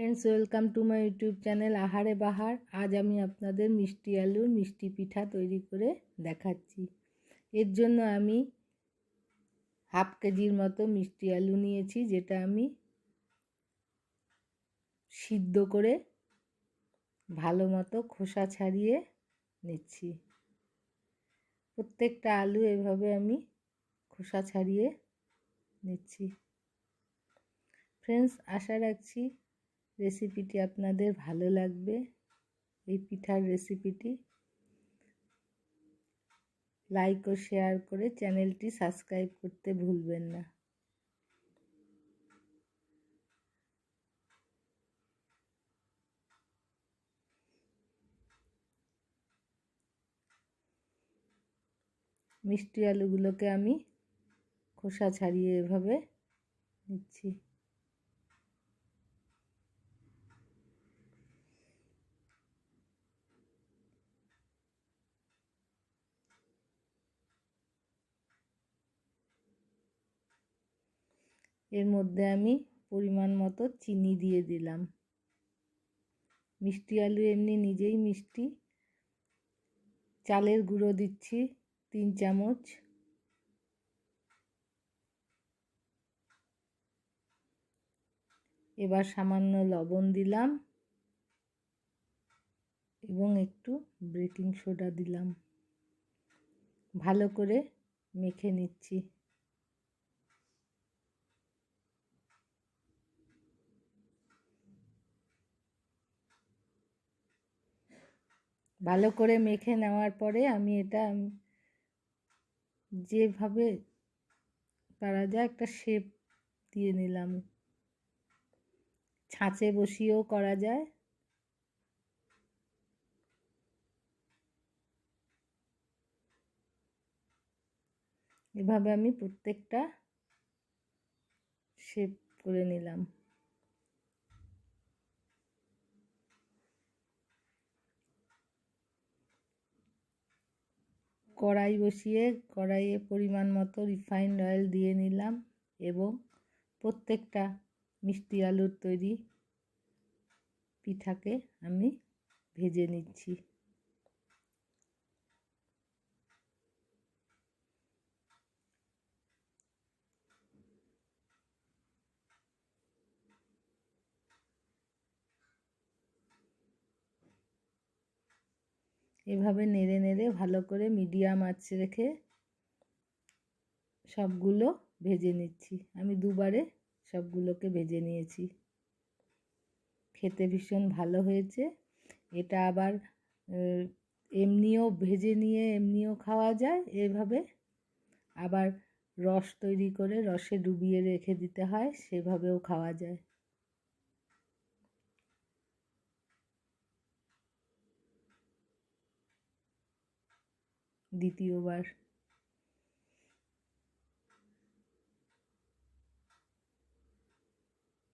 Friends welcome to my YouTube channel আহারে বাহার আজ আমি আপনাদের মিষ্টি আলুর মিষ্টি পিঠা তৈরি করে দেখাচ্ছি। এর জন্য আমি হাফ কেজির মতো মিষ্টি আলু নিয়েছি, যেটা আমি সিদ্ধ করে ভালো মতো খোসা ছাড়িয়ে নিচ্ছি। প্রত্যেকটা আলু এভাবে আমি খোসা ছাড়িয়ে নিচ্ছি। ফ্রেন্ডস আশা রাখছি রেসিপিটি আপনাদের ভালো লাগবে, এই পিঠার রেসিপিটি লাইক ও শেয়ার করে চ্যানেলটি সাবস্ক্রাইব করতে ভুলবেন না। মিষ্টি আলুগুলোকে আমি খোসা ছাড়িয়ে এভাবে নিচ্ছি। এর মধ্যে আমি পরিমাণ মতো চিনি দিয়ে দিলাম। মিষ্টি আলু এমনি নিজেই মিষ্টি। চালের গুঁড়ো দিচ্ছি তিন চামচ। এবার সামান্য লবণ দিলাম এবং একটু বেকিং সোডা দিলাম। ভালো করে মেখে নিচ্ছি। ভালো করে মেখে নেওয়ার পরে আমি এটা যেভাবে পারা যায় একটা শেপ দিয়ে নিলাম। ছাঁচে বসিয়েও করা যায়। এভাবে আমি প্রত্যেকটা শেপ করে নিলাম। কড়াই বসিয়ে কড়াইয়ে পরিমাণ মতো রিফাইন্ড অয়েল দিয়ে নিলাম এবং প্রত্যেকটা মিষ্টি আলুর তৈরি পিঠাকে আমি ভেজে নিচ্ছি। এভাবে নেড়ে নেড়ে ভালো করে মিডিয়াম আঁচে রেখে সবগুলো ভেজে নিচ্ছি। আমি দুবারে সবগুলোকে ভেজে নিয়েছি। খেতে ভীষণ ভালো হয়েছে। এটা আবার এমনিও ভেজে নিয়ে এমনিও খাওয়া যায়। এভাবে আবার রস তৈরি করে রসে ডুবিয়ে রেখে দিতে হয়, সেভাবেও খাওয়া যায়। দ্বিতীয়বার।